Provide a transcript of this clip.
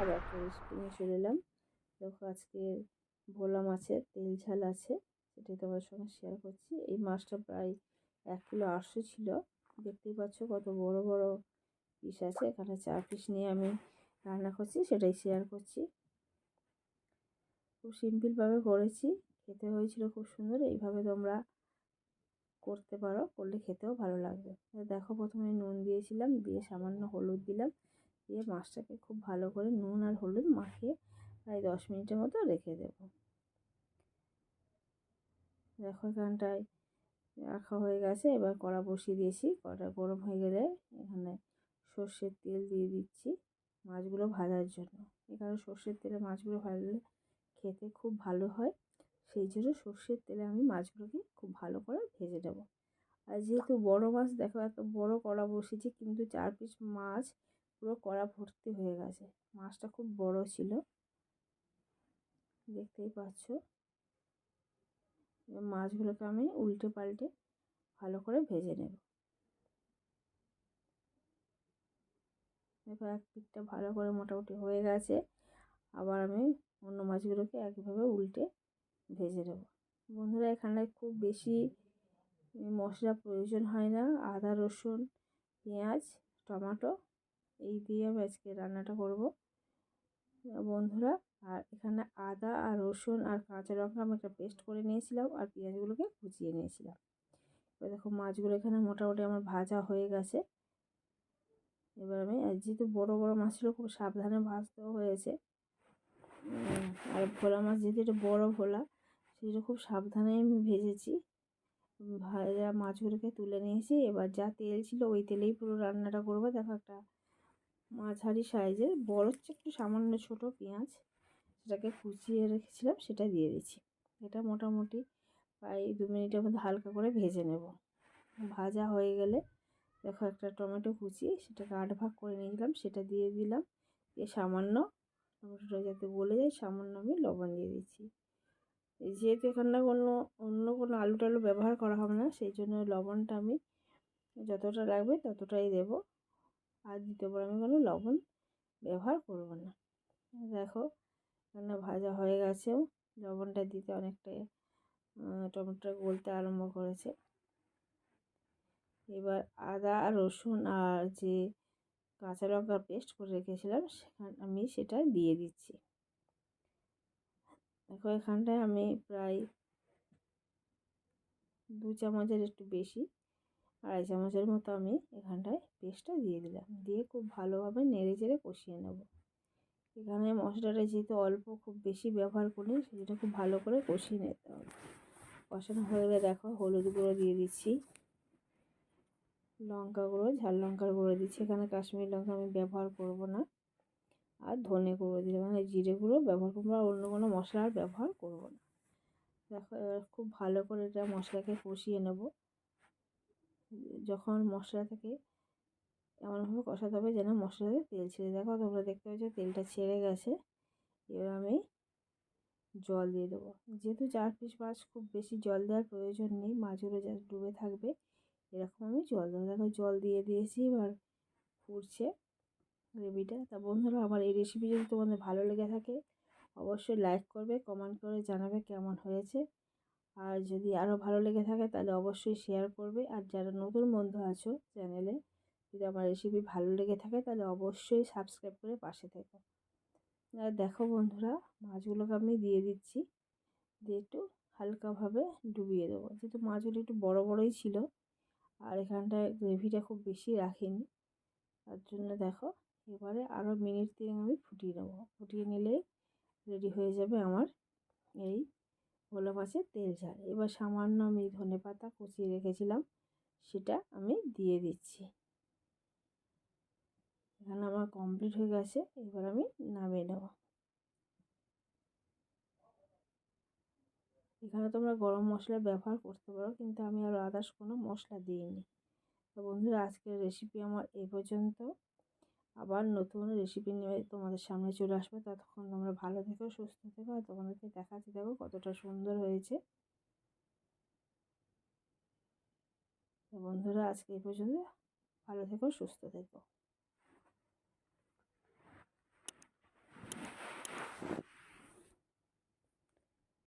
আবার একটা রেসিপি নিয়ে চলে এলাম। দেখো আজকে ভোলা মাছের তেল ঝাল আছে, সেটাই তোমার সঙ্গে শেয়ার করছি। এই মাছটা প্রায় এক কিলো আটশো ছিল। দেখতেই পাচ্ছ কত বড় বড় পিস আছে। এখানে চার পিস নিয়ে আমি রান্না করছি, সেটাই শেয়ার করছি। খুব সিম্পলভাবে করেছি। খেতে হয়েছিল খুব সুন্দর। এইভাবে তোমরা করতে পারো। করলে খেতেও ভালো লাগবে। দেখো প্রথমে নুন দিয়েছিলাম, দিয়ে সামান্য হলুদ দিলাম। দিয়ে মাছটাকে খুব ভালো করে নুন আর হলুদ মাখিয়ে প্রায় দশ মিনিটের মতো রেখে দেব। দেখো এখানটায় রাখা হয়ে গেছে। এবার কড়া বসিয়ে দিয়েছি। কড়া গরম হয়ে গেলে এখানে সর্ষের তেল দিয়ে দিচ্ছি মাছগুলো ভাজার জন্য। এখানে সর্ষের তেলে মাছগুলো ভাজলে খেতে খুব ভালো হয়। সেই জন্য সর্ষের তেলে আমি মাছগুলোকে খুব ভালো করে ভেজে নেব। আর যেহেতু বড় মাছ, দেখো এত বড় কড়া বসিয়েছি, কিন্তু চার পিস মাছ পুরো কড়া ভর্তি হয়ে গেছে। মাছটা খুব বড় ছিল। দেখতেই পাচ্ছ। মাছগুলোকে আমি উল্টে পাল্টে ভালো করে ভেজে নেব। দেখো, এক পিঠটা ভালো করে মোটামুটি হয়ে গেছে। আবার আমি অন্য মাছগুলোকে একইভাবে উল্টে ভেজে নেব। বন্ধুরা, এখানে খুব বেশি মশলা প্রয়োজন হয় না। আদা, রসুন, পেঁয়াজ, টমেটো এই দিয়ে আমি আজকে রান্নাটা করব। বন্ধুরা, আর এখানে আদা আর রসুন আর কাঁচা লঙ্কা আমি একটা পেস্ট করে নিয়েছিলাম আর পেঁয়াজগুলোকে কুচিয়ে নিয়েছিলাম। এবার দেখো, মাছগুলো এখানে মোটামুটি আমার ভাজা হয়ে গেছে। এবার আমি যেহেতু বড় বড় মাছগুলো খুব সাবধানে ভাজতেও হয়েছে। আর ভোলা মাছ যেহেতু এটা বড়ো ভোলা, সেটা খুব সাবধানে আমি ভেজেছি। ভাজা মাছগুলোকে তুলে নিয়েছি। এবার যা তেল ছিল, ওই তেলেই পুরো রান্নাটা করব। দেখো একটা মাঝারি সাইজের, বড় হচ্ছে একটু সামান্য ছোট পেঁয়াজ, সেটাকে কুচিয়ে রেখেছিলাম, সেটা দিয়ে দিচ্ছি এটা মোটামুটি প্রায় দু মিনিটের মধ্যে হালকা করে ভেজে নেব। ভাজা হয়ে গেলে দেখো একটা টমেটো কুচি, সেটাকে আট ভাগ করে নিয়েছিলাম সেটা দিয়ে দিলাম। দিয়ে সামান্য, টমেটোটা যাতে গলে যায়, সামান্য আমি লবণ দিয়ে দিচ্ছি যেহেতু এখানে কোনো অন্য কোনো আলু টালু ব্যবহার করা হবে না, সেই জন্য লবণটা আমি যতটা লাগবে ততটাই দেব। আর দ্বিতীয়বার আমি কোনো লবণ ব্যবহার করব না। দেখো এখানে ভাজা হয়ে গেছে। লবণটা দিতে অনেকটা টমেটোটা গলতে আরম্ভ করেছে। এবার আদা, রসুন আর যে কাঁচা লঙ্কা পেস্ট করে রেখেছিলাম, সেখান, আমি সেটা দিয়ে দিচ্ছি। দেখো, এখানটায় আমি প্রায় দু চামচের একটু বেশি আড়াই চামচের মতো আমি এখানটায় পেস্টটা দিয়ে দিলাম। দিয়ে খুব ভালোভাবে নেড়ে চেড়ে কষিয়ে নেব। এখানে মশলাটা যেহেতু অল্প, খুব বেশি ব্যবহার করি সেটা খুব ভালো করে কষিয়ে নিতে হবে। কষানো হয়ে গেলে দেখো হলুদ গুঁড়ো দিয়ে দিচ্ছি। লঙ্কা গুঁড়ো, ঝাল লঙ্কার গুঁড়ো দিচ্ছি। এখানে কাশ্মীরি লঙ্কা আমি ব্যবহার করব না। আর ধনে গুঁড়ো দিলাম। মানে জিরে গুঁড়ো ব্যবহার করব আর অন্য কোনো মশলা আর ব্যবহার করব না। দেখো এবার খুব ভালো করে এটা মশলাকে কষিয়ে নেব। যখন মশলা থেকে এমনভাবে কষাতে হবে যেন মশলাতে তেল ছেড়ে দেখো তোমরা দেখতে পাচ্ছ তেলটা ছেড়ে গেছে। এবার আমি জল দিয়ে দেবো। যেহেতু চার পিস মাছ, খুব বেশি জল দেওয়ার প্রয়োজন নেই। মাছগুলো যা ডুবে থাকবে। এরকম আমি জল দেবো। দেখো জল দিয়ে দিয়েছি, এবার ফুটছে গ্রেভিটা। তা বন্ধুরা, আমার এই রেসিপি যদি তোমাদের ভালো লেগে থাকে, অবশ্যই লাইক করবে কমেন্ট করে জানাবে কেমন হয়েছে। আর যদি আরও ভালো লেগে থাকে তাহলে অবশ্যই শেয়ার করবে। আর যারা নতুন বন্ধু আছো চ্যানেলে যদি আমার রেসিপি ভালো লেগে থাকে তাহলে অবশ্যই সাবস্ক্রাইব করে পাশে থেকো। আর দেখো বন্ধুরা, মাছগুলোকে আমি দিয়ে দিচ্ছি। দিয়ে একটু হালকাভাবে ডুবিয়ে দেবো। যেহেতু মাছগুলো একটু বড় বড়ই ছিল, আর এখানটায় গ্রেভিটা খুব বেশি রাখিনি। তার জন্য দেখো, এবারে আরও মিনিট তিন আমি ফুটিয়ে নেব। ফুটিয়ে নিলে রেডি হয়ে যাবে আমার এই ভোলা মাছের তেল ঝাল। এবার সামান্য আমি ধনে পাতা কুচিয়ে রেখেছিলাম, সেটা আমি দিয়ে দিচ্ছি। এখানে আমার কমপ্লিট হয়ে গেছে, এবার আমি নামিয়ে নেব। এখানে তোমরা গরম মশলা ব্যবহার করতে পারো, কিন্তু আমি আর আদার্স কোনো মশলা দিইনি। তো বন্ধুরা, আজকের রেসিপি আমার এ পর্যন্ত। আবার নতুন রেসিপি নিয়ে তোমাদের সামনে চলে আসবে। ততক্ষণ তোমরা ভালো থেকো, সুস্থ থেকো আর তোমাদেরকে দেখাতে দেখো কতটা সুন্দর হয়েছে। বন্ধুরা, আজকে এই পর্যন্ত। ভালো থেকো, সুস্থ থেকো।